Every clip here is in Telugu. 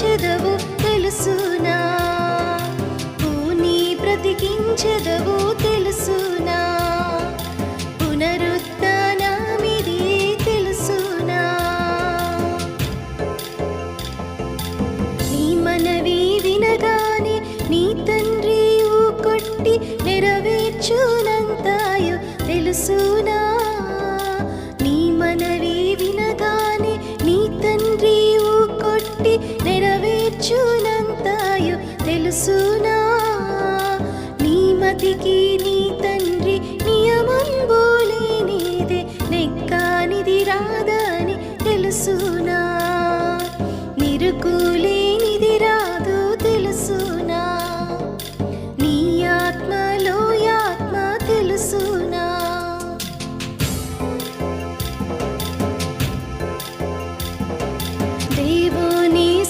బ్రతికించదవు తెలుసునా? భూని బ్రతికించదవు తెలుసునా? పునరుత్నామిది తెలుసునా? నీ మనవి వినగానే నీ తండ్రి కొట్టి నెరవేర్చునంతాయో తెలుసునా? ఖర్చులంతాయో తెలుసునా? నీ మతికి నీ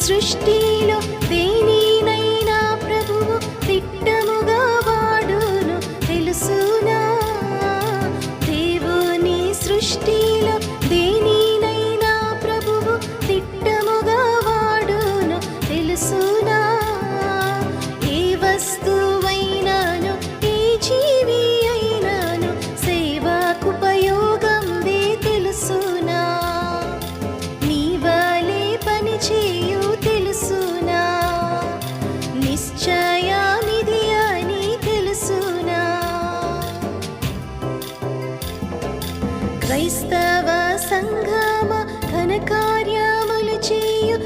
సృష్టిలో దేనినైనా ప్రభువు తిట్టముగా వాడును తెలుసునా? దేవుని సృష్టి క్రైస్తవ సంఘమ ఘన కార్యములు చేయు